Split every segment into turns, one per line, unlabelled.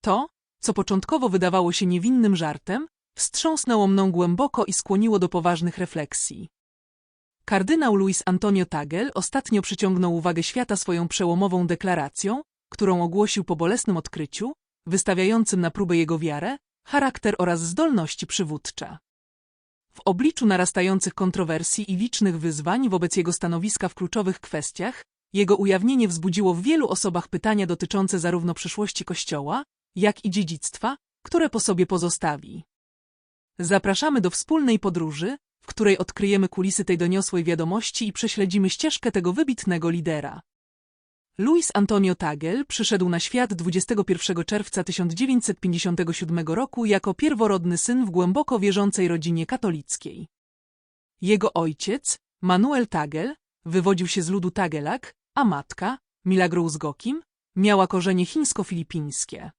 To, co początkowo wydawało się niewinnym żartem, wstrząsnęło mną głęboko i skłoniło do poważnych refleksji. Kardynał Luis Antonio Tagel ostatnio przyciągnął uwagę świata swoją przełomową deklaracją, którą ogłosił po bolesnym odkryciu, wystawiającym na próbę jego wiarę, charakter oraz zdolności przywódcze. W obliczu narastających kontrowersji i licznych wyzwań wobec jego stanowiska w kluczowych kwestiach, jego ujawnienie wzbudziło w wielu osobach pytania dotyczące zarówno przyszłości Kościoła, jak i dziedzictwa, które po sobie pozostawi. Zapraszamy do wspólnej podróży, w której odkryjemy kulisy tej doniosłej wiadomości i prześledzimy ścieżkę tego wybitnego lidera. Luis Antonio Tagel przyszedł na świat 21 czerwca 1957 roku jako pierworodny syn w głęboko wierzącej rodzinie katolickiej. Jego ojciec, Manuel Tagel, wywodził się z ludu Tagelak, a matka, Milagros Gokim, miała korzenie chińsko-filipińskie.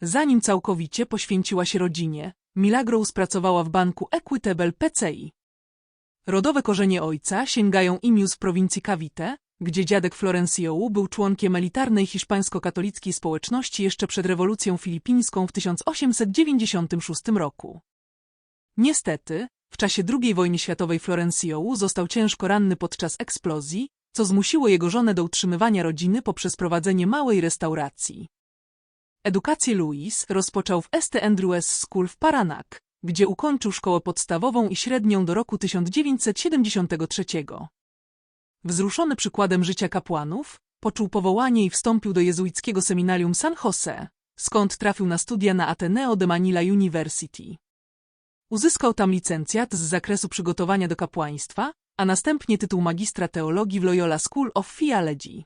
Zanim całkowicie poświęciła się rodzinie, Milagros pracowała w banku Equitable PCI. Rodowe korzenie ojca sięgają imius w prowincji Cavite, gdzie dziadek Florencio był członkiem elitarnej hiszpańsko-katolickiej społeczności jeszcze przed rewolucją filipińską w 1896 roku. Niestety, w czasie II wojny światowej Florencio został ciężko ranny podczas eksplozji, co zmusiło jego żonę do utrzymywania rodziny poprzez prowadzenie małej restauracji. Edukację Louis rozpoczął w St. Andrews School w Paranak, gdzie ukończył szkołę podstawową i średnią do roku 1973. Wzruszony przykładem życia kapłanów, poczuł powołanie i wstąpił do jezuickiego seminarium San Jose, skąd trafił na studia na Ateneo de Manila University. Uzyskał tam licencjat z zakresu przygotowania do kapłaństwa, a następnie tytuł magistra teologii w Loyola School of Theology.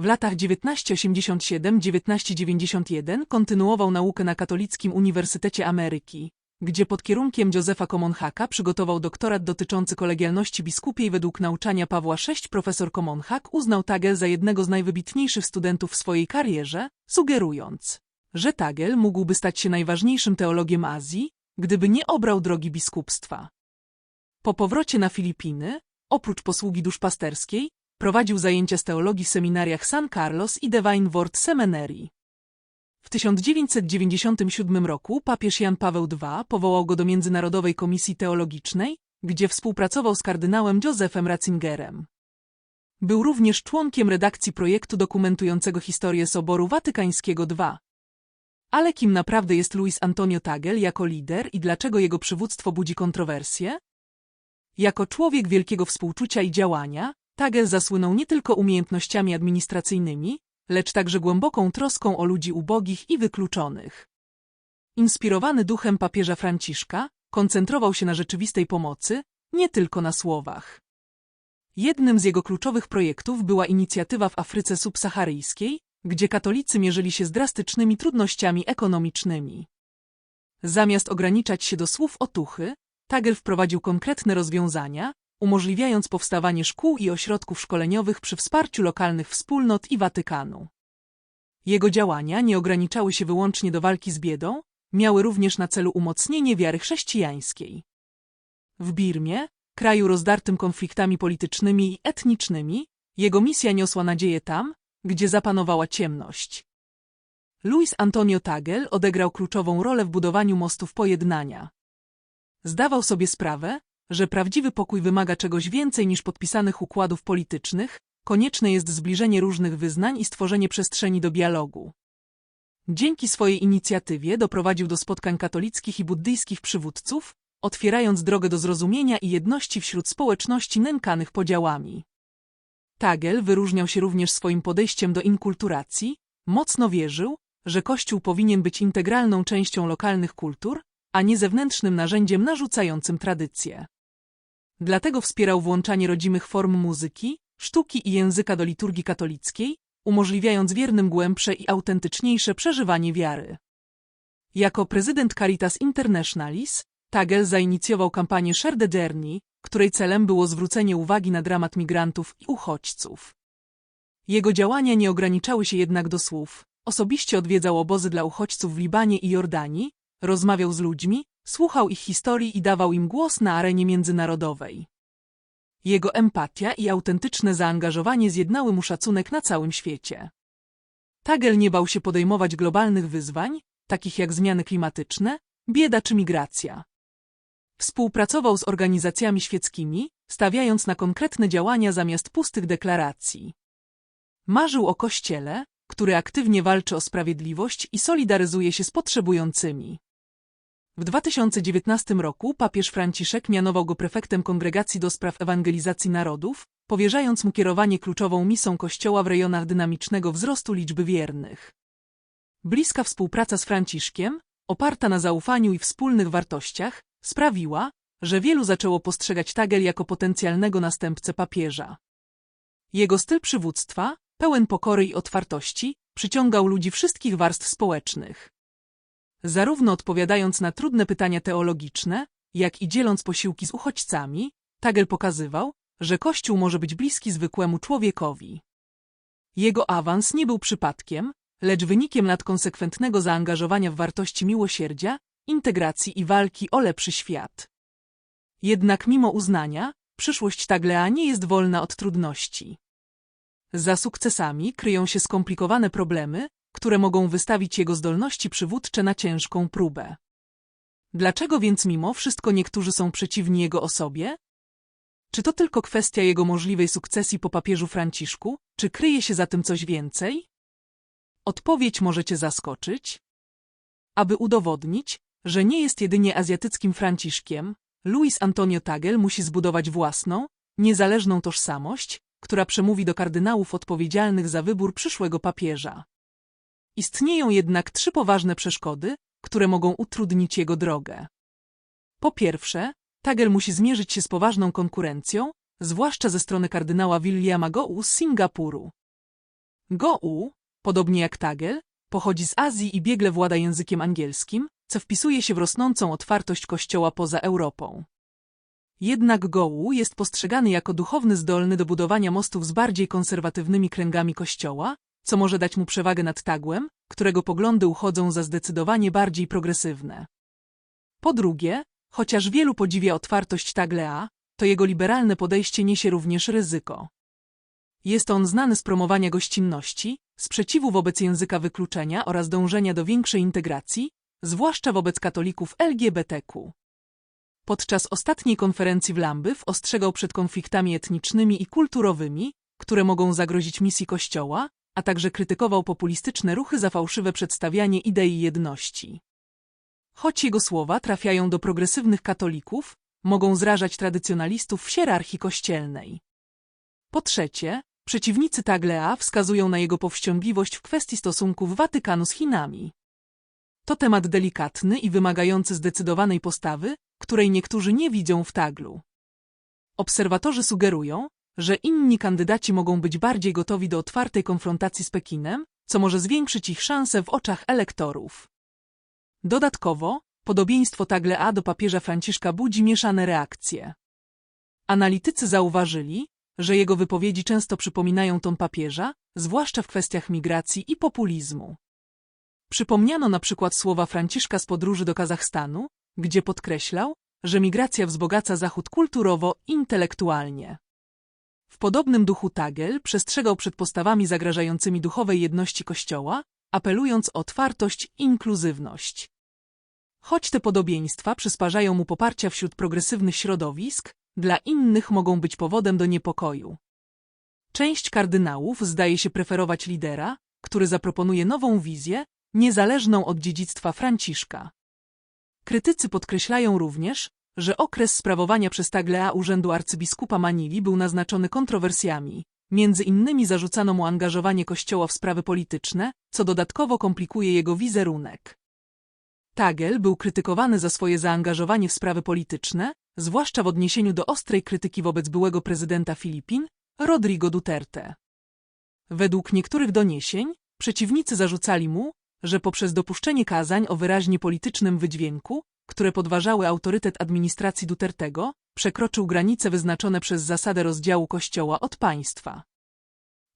W latach 1987-1991 kontynuował naukę na Katolickim Uniwersytecie Ameryki, gdzie pod kierunkiem Józefa Komonhaka przygotował doktorat dotyczący kolegialności biskupiej według nauczania Pawła VI. Profesor Komonhak uznał Tagel za jednego z najwybitniejszych studentów w swojej karierze, sugerując, że Tagel mógłby stać się najważniejszym teologiem Azji, gdyby nie obrał drogi biskupstwa. Po powrocie na Filipiny, oprócz posługi duszpasterskiej, prowadził zajęcia z teologii w seminariach San Carlos i Divine Word Seminary. W 1997 roku papież Jan Paweł II powołał go do Międzynarodowej Komisji Teologicznej, gdzie współpracował z kardynałem Józefem Ratzingerem. Był również członkiem redakcji projektu dokumentującego historię Soboru Watykańskiego II. Ale kim naprawdę jest Luis Antonio Tagel jako lider i dlaczego jego przywództwo budzi kontrowersje? Jako człowiek wielkiego współczucia i działania, Tagel zasłynął nie tylko umiejętnościami administracyjnymi, lecz także głęboką troską o ludzi ubogich i wykluczonych. Inspirowany duchem papieża Franciszka, koncentrował się na rzeczywistej pomocy, nie tylko na słowach. Jednym z jego kluczowych projektów była inicjatywa w Afryce subsaharyjskiej, gdzie katolicy mierzyli się z drastycznymi trudnościami ekonomicznymi. Zamiast ograniczać się do słów otuchy, Tagel wprowadził konkretne rozwiązania, umożliwiając powstawanie szkół i ośrodków szkoleniowych przy wsparciu lokalnych wspólnot i Watykanu. Jego działania nie ograniczały się wyłącznie do walki z biedą, miały również na celu umocnienie wiary chrześcijańskiej. W Birmie, kraju rozdartym konfliktami politycznymi i etnicznymi, jego misja niosła nadzieję tam, gdzie zapanowała ciemność. Luis Antonio Tagel odegrał kluczową rolę w budowaniu mostów pojednania. Zdawał sobie sprawę, że prawdziwy pokój wymaga czegoś więcej niż podpisanych układów politycznych, konieczne jest zbliżenie różnych wyznań i stworzenie przestrzeni do dialogu. Dzięki swojej inicjatywie doprowadził do spotkań katolickich i buddyjskich przywódców, otwierając drogę do zrozumienia i jedności wśród społeczności nękanych podziałami. Tagel wyróżniał się również swoim podejściem do inkulturacji, mocno wierzył, że Kościół powinien być integralną częścią lokalnych kultur, a nie zewnętrznym narzędziem narzucającym tradycje. Dlatego wspierał włączanie rodzimych form muzyki, sztuki i języka do liturgii katolickiej, umożliwiając wiernym głębsze i autentyczniejsze przeżywanie wiary. Jako prezydent Caritas Internationalis, Tagel zainicjował kampanię Share the której celem było zwrócenie uwagi na dramat migrantów i uchodźców. Jego działania nie ograniczały się jednak do słów. Osobiście odwiedzał obozy dla uchodźców w Libanie i Jordanii, rozmawiał z ludźmi, słuchał ich historii i dawał im głos na arenie międzynarodowej. Jego empatia i autentyczne zaangażowanie zjednały mu szacunek na całym świecie. Tagel nie bał się podejmować globalnych wyzwań, takich jak zmiany klimatyczne, bieda czy migracja. Współpracował z organizacjami świeckimi, stawiając na konkretne działania zamiast pustych deklaracji. Marzył o Kościele, który aktywnie walczy o sprawiedliwość i solidaryzuje się z potrzebującymi. W 2019 roku papież Franciszek mianował go prefektem Kongregacji do Spraw Ewangelizacji Narodów, powierzając mu kierowanie kluczową misą Kościoła w rejonach dynamicznego wzrostu liczby wiernych. Bliska współpraca z Franciszkiem, oparta na zaufaniu i wspólnych wartościach, sprawiła, że wielu zaczęło postrzegać Tagel jako potencjalnego następcę papieża. Jego styl przywództwa, pełen pokory i otwartości, przyciągał ludzi wszystkich warstw społecznych. Zarówno odpowiadając na trudne pytania teologiczne, jak i dzieląc posiłki z uchodźcami, Tagel pokazywał, że Kościół może być bliski zwykłemu człowiekowi. Jego awans nie był przypadkiem, lecz wynikiem lat konsekwentnego zaangażowania w wartości miłosierdzia, integracji i walki o lepszy świat. Jednak mimo uznania, przyszłość Taglea nie jest wolna od trudności. Za sukcesami kryją się skomplikowane problemy, które mogą wystawić jego zdolności przywódcze na ciężką próbę. Dlaczego więc mimo wszystko niektórzy są przeciwni jego osobie? Czy to tylko kwestia jego możliwej sukcesji po papieżu Franciszku, czy kryje się za tym coś więcej? Odpowiedź możecie zaskoczyć. Aby udowodnić, że nie jest jedynie azjatyckim Franciszkiem, Luis Antonio Tagel musi zbudować własną, niezależną tożsamość, która przemówi do kardynałów odpowiedzialnych za wybór przyszłego papieża. Istnieją jednak trzy poważne przeszkody, które mogą utrudnić jego drogę. Po pierwsze, Tagel musi zmierzyć się z poważną konkurencją, zwłaszcza ze strony kardynała Williama Go'u z Singapuru. Go'u, podobnie jak Tagel, pochodzi z Azji i biegle włada językiem angielskim, co wpisuje się w rosnącą otwartość Kościoła poza Europą. Jednak Gołu jest postrzegany jako duchowny zdolny do budowania mostów z bardziej konserwatywnymi kręgami Kościoła, co może dać mu przewagę nad Tagłem, którego poglądy uchodzą za zdecydowanie bardziej progresywne. Po drugie, chociaż wielu podziwia otwartość Taglea, to jego liberalne podejście niesie również ryzyko. Jest on znany z promowania gościnności, sprzeciwu wobec języka wykluczenia oraz dążenia do większej integracji, zwłaszcza wobec katolików LGBTQ. Podczas ostatniej konferencji w Lambyw ostrzegał przed konfliktami etnicznymi i kulturowymi, które mogą zagrozić misji Kościoła, a także krytykował populistyczne ruchy za fałszywe przedstawianie idei jedności. Choć jego słowa trafiają do progresywnych katolików, mogą zrażać tradycjonalistów w hierarchii kościelnej. Po trzecie, przeciwnicy Taglea wskazują na jego powściągliwość w kwestii stosunków Watykanu z Chinami. To temat delikatny i wymagający zdecydowanej postawy, której niektórzy nie widzą w Taglu. Obserwatorzy sugerują, że inni kandydaci mogą być bardziej gotowi do otwartej konfrontacji z Pekinem, co może zwiększyć ich szanse w oczach elektorów. Dodatkowo, podobieństwo Tagle do papieża Franciszka budzi mieszane reakcje. Analitycy zauważyli, że jego wypowiedzi często przypominają ton papieża, zwłaszcza w kwestiach migracji i populizmu. Przypomniano na przykład słowa Franciszka z podróży do Kazachstanu, gdzie podkreślał, że migracja wzbogaca Zachód kulturowo, intelektualnie. W podobnym duchu Tagel przestrzegał przed postawami zagrażającymi duchowej jedności Kościoła, apelując o otwartość i inkluzywność. Choć te podobieństwa przysparzają mu poparcia wśród progresywnych środowisk, dla innych mogą być powodem do niepokoju. Część kardynałów zdaje się preferować lidera, który zaproponuje nową wizję, niezależną od dziedzictwa Franciszka. Krytycy podkreślają również, że okres sprawowania przez Taglea urzędu arcybiskupa Manili był naznaczony kontrowersjami. Między innymi zarzucano mu angażowanie kościoła w sprawy polityczne, co dodatkowo komplikuje jego wizerunek. Tagel był krytykowany za swoje zaangażowanie w sprawy polityczne, zwłaszcza w odniesieniu do ostrej krytyki wobec byłego prezydenta Filipin, Rodrigo Duterte. Według niektórych doniesień, przeciwnicy zarzucali mu, że poprzez dopuszczenie kazań o wyraźnie politycznym wydźwięku, które podważały autorytet administracji Dutertego, przekroczył granice wyznaczone przez zasadę rozdziału Kościoła od państwa.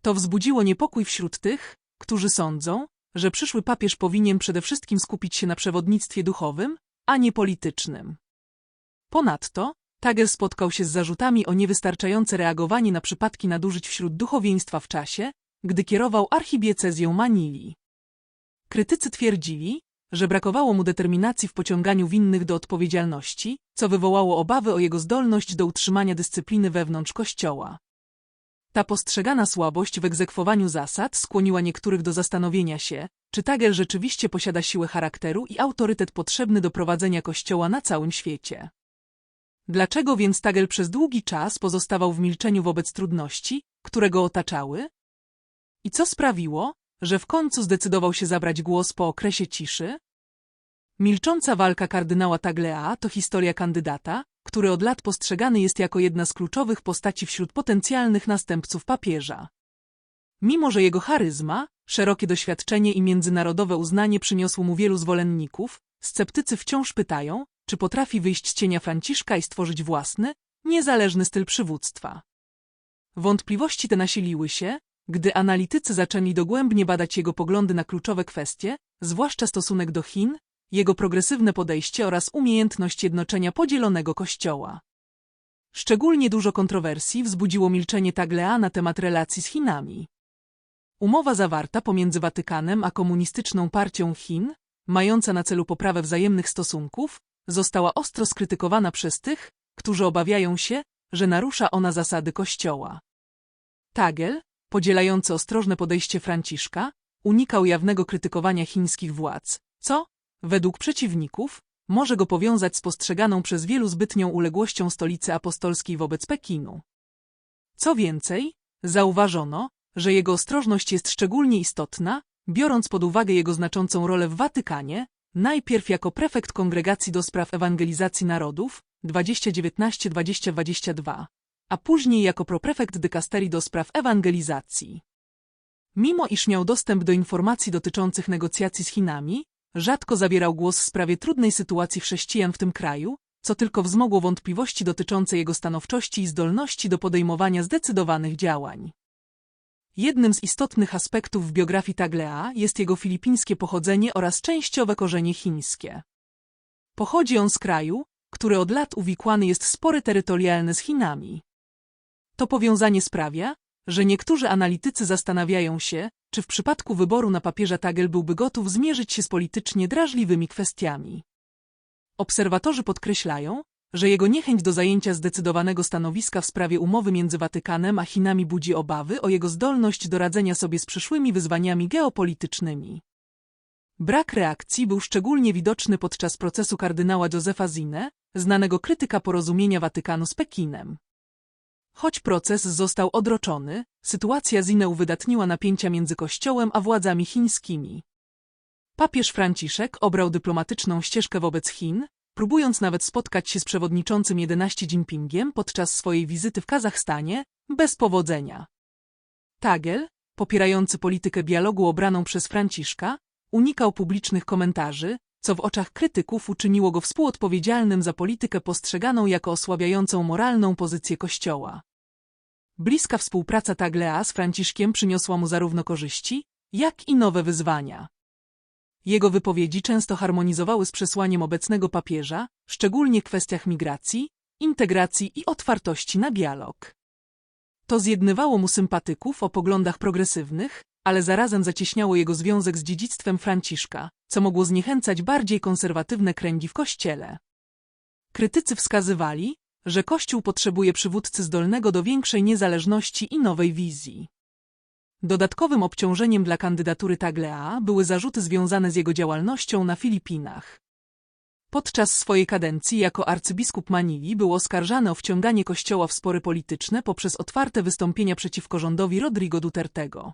To wzbudziło niepokój wśród tych, którzy sądzą, że przyszły papież powinien przede wszystkim skupić się na przewodnictwie duchowym, a nie politycznym. Ponadto, Tager spotkał się z zarzutami o niewystarczające reagowanie na przypadki nadużyć wśród duchowieństwa w czasie, gdy kierował archidiecezją Manili. Krytycy twierdzili, że brakowało mu determinacji w pociąganiu winnych do odpowiedzialności, co wywołało obawy o jego zdolność do utrzymania dyscypliny wewnątrz kościoła. Ta postrzegana słabość w egzekwowaniu zasad skłoniła niektórych do zastanowienia się, czy Tagel rzeczywiście posiada siłę charakteru i autorytet potrzebny do prowadzenia kościoła na całym świecie. Dlaczego więc Tagel przez długi czas pozostawał w milczeniu wobec trudności, które go otaczały? I co sprawiło, że w końcu zdecydował się zabrać głos po okresie ciszy? Milcząca walka kardynała Taglea to historia kandydata, który od lat postrzegany jest jako jedna z kluczowych postaci wśród potencjalnych następców papieża. Mimo, że jego charyzma, szerokie doświadczenie i międzynarodowe uznanie przyniosło mu wielu zwolenników, sceptycy wciąż pytają, czy potrafi wyjść z cienia Franciszka i stworzyć własny, niezależny styl przywództwa. Wątpliwości te nasiliły się, gdy analitycy zaczęli dogłębnie badać jego poglądy na kluczowe kwestie, zwłaszcza stosunek do Chin, jego progresywne podejście oraz umiejętność jednoczenia podzielonego kościoła. Szczególnie dużo kontrowersji wzbudziło milczenie Taglea na temat relacji z Chinami. Umowa zawarta pomiędzy Watykanem a komunistyczną partią Chin, mająca na celu poprawę wzajemnych stosunków, została ostro skrytykowana przez tych, którzy obawiają się, że narusza ona zasady Kościoła. Tagel, podzielający ostrożne podejście Franciszka, unikał jawnego krytykowania chińskich władz, co, według przeciwników, może go powiązać z postrzeganą przez wielu zbytnią uległością stolicy apostolskiej wobec Pekinu. Co więcej, zauważono, że jego ostrożność jest szczególnie istotna, biorąc pod uwagę jego znaczącą rolę w Watykanie, najpierw jako prefekt Kongregacji do Spraw Ewangelizacji Narodów 2019-2022, a później jako proprefekt dykasterii do spraw ewangelizacji. Mimo iż miał dostęp do informacji dotyczących negocjacji z Chinami, rzadko zabierał głos w sprawie trudnej sytuacji chrześcijan w tym kraju, co tylko wzmogło wątpliwości dotyczące jego stanowczości i zdolności do podejmowania zdecydowanych działań. Jednym z istotnych aspektów w biografii Taglea jest jego filipińskie pochodzenie oraz częściowe korzenie chińskie. Pochodzi on z kraju, który od lat uwikłany jest w spory terytorialne z Chinami. To powiązanie sprawia, że niektórzy analitycy zastanawiają się, czy w przypadku wyboru na papieża Tagel byłby gotów zmierzyć się z politycznie drażliwymi kwestiami. Obserwatorzy podkreślają, że jego niechęć do zajęcia zdecydowanego stanowiska w sprawie umowy między Watykanem a Chinami budzi obawy o jego zdolność do radzenia sobie z przyszłymi wyzwaniami geopolitycznymi. Brak reakcji był szczególnie widoczny podczas procesu kardynała Józefa Zine, znanego krytyka porozumienia Watykanu z Pekinem. Choć proces został odroczony, sytuacja Zine uwydatniła napięcia między Kościołem a władzami chińskimi. Papież Franciszek obrał dyplomatyczną ścieżkę wobec Chin, próbując nawet spotkać się z przewodniczącym 11 Jinpingiem podczas swojej wizyty w Kazachstanie, bez powodzenia. Tagel, popierający politykę dialogu obraną przez Franciszka, unikał publicznych komentarzy, co w oczach krytyków uczyniło go współodpowiedzialnym za politykę postrzeganą jako osłabiającą moralną pozycję Kościoła. Bliska współpraca Taglea z Franciszkiem przyniosła mu zarówno korzyści, jak i nowe wyzwania. Jego wypowiedzi często harmonizowały z przesłaniem obecnego papieża, szczególnie w kwestiach migracji, integracji i otwartości na dialog. To zjednywało mu sympatyków o poglądach progresywnych, ale zarazem zacieśniało jego związek z dziedzictwem Franciszka, co mogło zniechęcać bardziej konserwatywne kręgi w kościele. Krytycy wskazywali, że Kościół potrzebuje przywódcy zdolnego do większej niezależności i nowej wizji. Dodatkowym obciążeniem dla kandydatury Taglea były zarzuty związane z jego działalnością na Filipinach. Podczas swojej kadencji jako arcybiskup Manili był oskarżany o wciąganie kościoła w spory polityczne poprzez otwarte wystąpienia przeciwko rządowi Rodrigo Dutertego.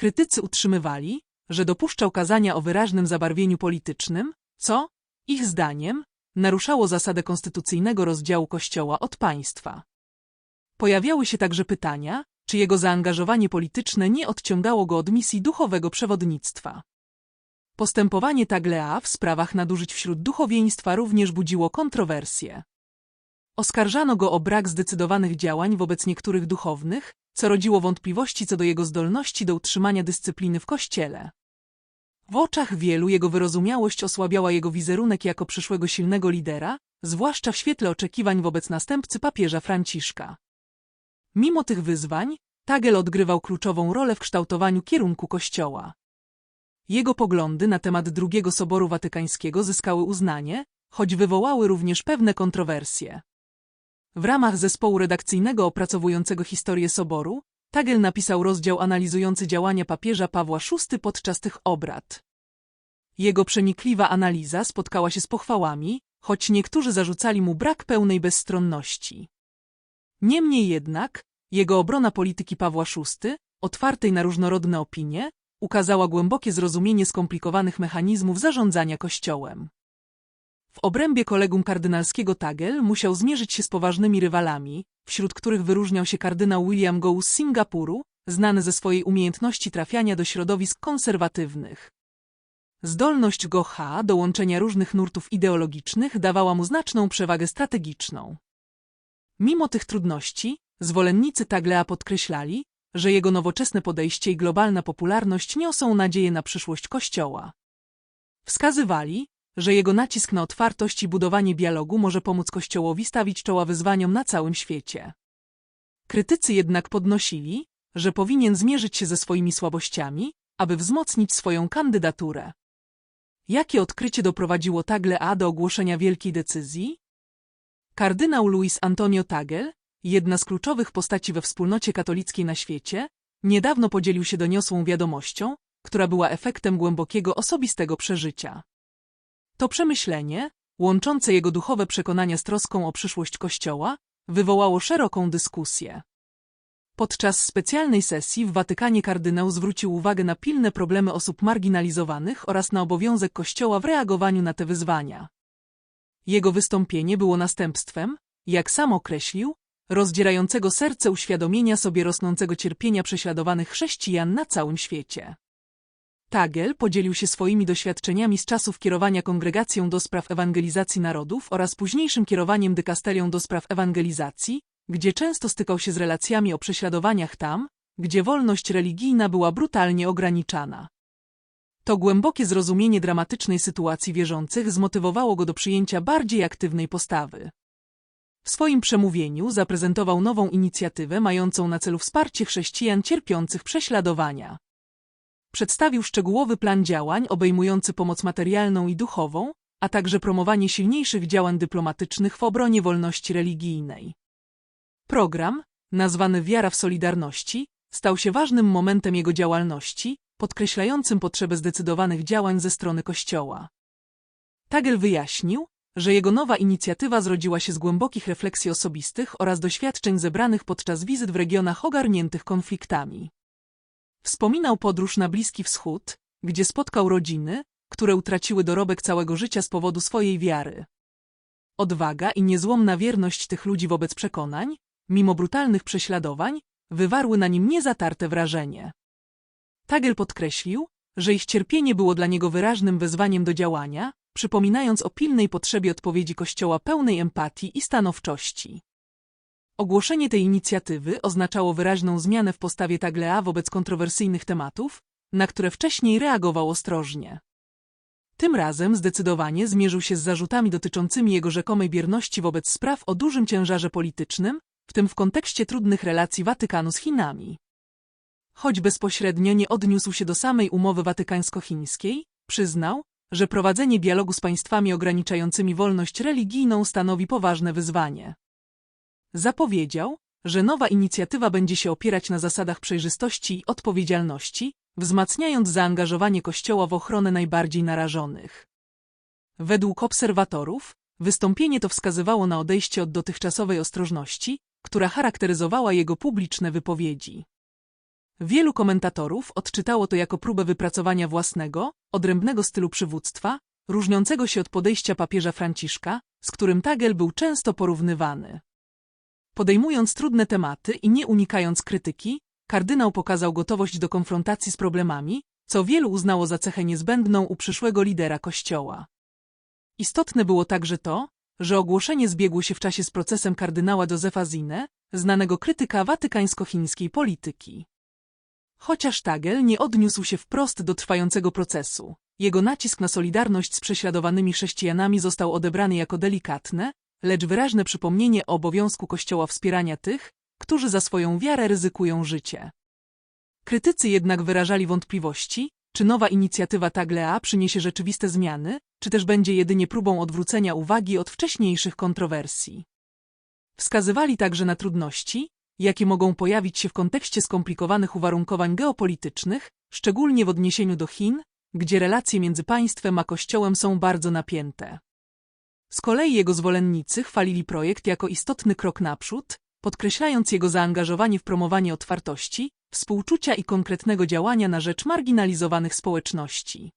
Krytycy utrzymywali, że dopuszczał kazania o wyraźnym zabarwieniu politycznym, co, ich zdaniem, naruszało zasadę konstytucyjnego rozdziału Kościoła od państwa. Pojawiały się także pytania, czy jego zaangażowanie polityczne nie odciągało go od misji duchowego przewodnictwa. Postępowanie Taglea w sprawach nadużyć wśród duchowieństwa również budziło kontrowersje. Oskarżano go o brak zdecydowanych działań wobec niektórych duchownych, co rodziło wątpliwości co do jego zdolności do utrzymania dyscypliny w kościele. W oczach wielu jego wyrozumiałość osłabiała jego wizerunek jako przyszłego silnego lidera, zwłaszcza w świetle oczekiwań wobec następcy papieża Franciszka. Mimo tych wyzwań, Tagel odgrywał kluczową rolę w kształtowaniu kierunku Kościoła. Jego poglądy na temat drugiego Soboru Watykańskiego zyskały uznanie, choć wywołały również pewne kontrowersje. W ramach zespołu redakcyjnego opracowującego historię Soboru, Tagel napisał rozdział analizujący działania papieża Pawła VI podczas tych obrad. Jego przenikliwa analiza spotkała się z pochwałami, choć niektórzy zarzucali mu brak pełnej bezstronności. Niemniej jednak, jego obrona polityki Pawła VI, otwartej na różnorodne opinie, ukazała głębokie zrozumienie skomplikowanych mechanizmów zarządzania Kościołem. W obrębie kolegum kardynalskiego Tagel musiał zmierzyć się z poważnymi rywalami, wśród których wyróżniał się kardynał William Gow z Singapuru, znany ze swojej umiejętności trafiania do środowisk konserwatywnych. Zdolność Gocha do łączenia różnych nurtów ideologicznych dawała mu znaczną przewagę strategiczną. Mimo tych trudności, zwolennicy Taglea podkreślali, że jego nowoczesne podejście i globalna popularność niosą nadzieję na przyszłość Kościoła. Wskazywali, że jego nacisk na otwartość i budowanie dialogu może pomóc Kościołowi stawić czoła wyzwaniom na całym świecie. Krytycy jednak podnosili, że powinien zmierzyć się ze swoimi słabościami, aby wzmocnić swoją kandydaturę. Jakie odkrycie doprowadziło Tagle A do ogłoszenia wielkiej decyzji? Kardynał Luis Antonio Tagel, jedna z kluczowych postaci we wspólnocie katolickiej na świecie, niedawno podzielił się doniosłą wiadomością, która była efektem głębokiego osobistego przeżycia. To przemyślenie, łączące jego duchowe przekonania z troską o przyszłość Kościoła, wywołało szeroką dyskusję. Podczas specjalnej sesji w Watykanie kardynał zwrócił uwagę na pilne problemy osób marginalizowanych oraz na obowiązek Kościoła w reagowaniu na te wyzwania. Jego wystąpienie było następstwem, jak sam określił, rozdzierającego serce uświadomienia sobie rosnącego cierpienia prześladowanych chrześcijan na całym świecie. Tagel podzielił się swoimi doświadczeniami z czasów kierowania kongregacją do spraw ewangelizacji narodów oraz późniejszym kierowaniem dykasterią do spraw ewangelizacji, gdzie często stykał się z relacjami o prześladowaniach tam, gdzie wolność religijna była brutalnie ograniczana. To głębokie zrozumienie dramatycznej sytuacji wierzących zmotywowało go do przyjęcia bardziej aktywnej postawy. W swoim przemówieniu zaprezentował nową inicjatywę mającą na celu wsparcie chrześcijan cierpiących prześladowania. Przedstawił szczegółowy plan działań obejmujący pomoc materialną i duchową, a także promowanie silniejszych działań dyplomatycznych w obronie wolności religijnej. Program, nazwany Wiara w Solidarności, stał się ważnym momentem jego działalności, podkreślającym potrzebę zdecydowanych działań ze strony Kościoła. Tagel wyjaśnił, że jego nowa inicjatywa zrodziła się z głębokich refleksji osobistych oraz doświadczeń zebranych podczas wizyt w regionach ogarniętych konfliktami. Wspominał podróż na Bliski Wschód, gdzie spotkał rodziny, które utraciły dorobek całego życia z powodu swojej wiary. Odwaga i niezłomna wierność tych ludzi wobec przekonań, mimo brutalnych prześladowań, wywarły na nim niezatarte wrażenie. Tagel podkreślił, że ich cierpienie było dla niego wyraźnym wezwaniem do działania, przypominając o pilnej potrzebie odpowiedzi Kościoła pełnej empatii i stanowczości. Ogłoszenie tej inicjatywy oznaczało wyraźną zmianę w postawie Taglea wobec kontrowersyjnych tematów, na które wcześniej reagował ostrożnie. Tym razem zdecydowanie zmierzył się z zarzutami dotyczącymi jego rzekomej bierności wobec spraw o dużym ciężarze politycznym, w tym w kontekście trudnych relacji Watykanu z Chinami. Choć bezpośrednio nie odniósł się do samej umowy watykańsko-chińskiej, przyznał, że prowadzenie dialogu z państwami ograniczającymi wolność religijną stanowi poważne wyzwanie. Zapowiedział, że nowa inicjatywa będzie się opierać na zasadach przejrzystości i odpowiedzialności, wzmacniając zaangażowanie Kościoła w ochronę najbardziej narażonych. Według obserwatorów, wystąpienie to wskazywało na odejście od dotychczasowej ostrożności, która charakteryzowała jego publiczne wypowiedzi. Wielu komentatorów odczytało to jako próbę wypracowania własnego, odrębnego stylu przywództwa, różniącego się od podejścia papieża Franciszka, z którym Tagel był często porównywany. Podejmując trudne tematy i nie unikając krytyki, kardynał pokazał gotowość do konfrontacji z problemami, co wielu uznało za cechę niezbędną u przyszłego lidera Kościoła. Istotne było także to, że ogłoszenie zbiegło się w czasie z procesem kardynała Józefa Zine, znanego krytyka watykańsko-chińskiej polityki. Chociaż Tagel nie odniósł się wprost do trwającego procesu, jego nacisk na solidarność z prześladowanymi chrześcijanami został odebrany jako delikatne, lecz wyraźne przypomnienie o obowiązku Kościoła wspierania tych, którzy za swoją wiarę ryzykują życie. Krytycy jednak wyrażali wątpliwości, czy nowa inicjatywa Taglea przyniesie rzeczywiste zmiany, czy też będzie jedynie próbą odwrócenia uwagi od wcześniejszych kontrowersji. Wskazywali także na trudności, jakie mogą pojawić się w kontekście skomplikowanych uwarunkowań geopolitycznych, szczególnie w odniesieniu do Chin, gdzie relacje między państwem a Kościołem są bardzo napięte. Z kolei jego zwolennicy chwalili projekt jako istotny krok naprzód, podkreślając jego zaangażowanie w promowanie otwartości, współczucia i konkretnego działania na rzecz marginalizowanych społeczności.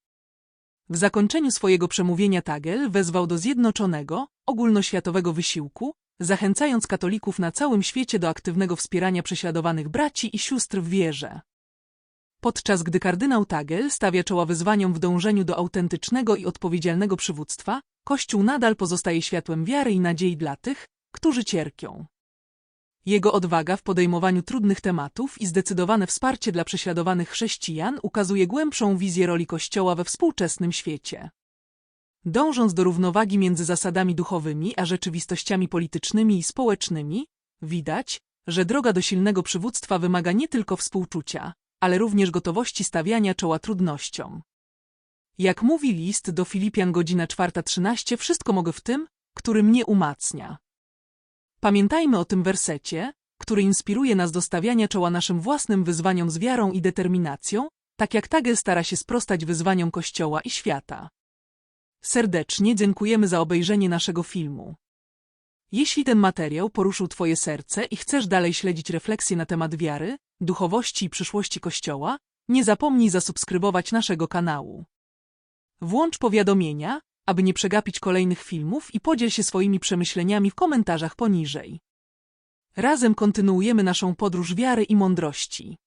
W zakończeniu swojego przemówienia Tagel wezwał do zjednoczonego, ogólnoświatowego wysiłku, zachęcając katolików na całym świecie do aktywnego wspierania prześladowanych braci i sióstr w wierze. Podczas gdy kardynał Tagel stawia czoła wyzwaniom w dążeniu do autentycznego i odpowiedzialnego przywództwa, Kościół nadal pozostaje światłem wiary i nadziei dla tych, którzy cierpią. Jego odwaga w podejmowaniu trudnych tematów i zdecydowane wsparcie dla prześladowanych chrześcijan ukazuje głębszą wizję roli Kościoła we współczesnym świecie. Dążąc do równowagi między zasadami duchowymi a rzeczywistościami politycznymi i społecznymi, widać, że droga do silnego przywództwa wymaga nie tylko współczucia, ale również gotowości stawiania czoła trudnościom. Jak mówi list do Filipian godzina 4.13 wszystko mogę w tym, który mnie umacnia. Pamiętajmy o tym wersecie, który inspiruje nas do stawiania czoła naszym własnym wyzwaniom z wiarą i determinacją, tak jak Tagel stara się sprostać wyzwaniom Kościoła i świata. Serdecznie dziękujemy za obejrzenie naszego filmu. Jeśli ten materiał poruszył Twoje serce i chcesz dalej śledzić refleksje na temat wiary, duchowości i przyszłości Kościoła, nie zapomnij zasubskrybować naszego kanału. Włącz powiadomienia, aby nie przegapić kolejnych filmów i podziel się swoimi przemyśleniami w komentarzach poniżej. Razem kontynuujemy naszą podróż wiary i mądrości.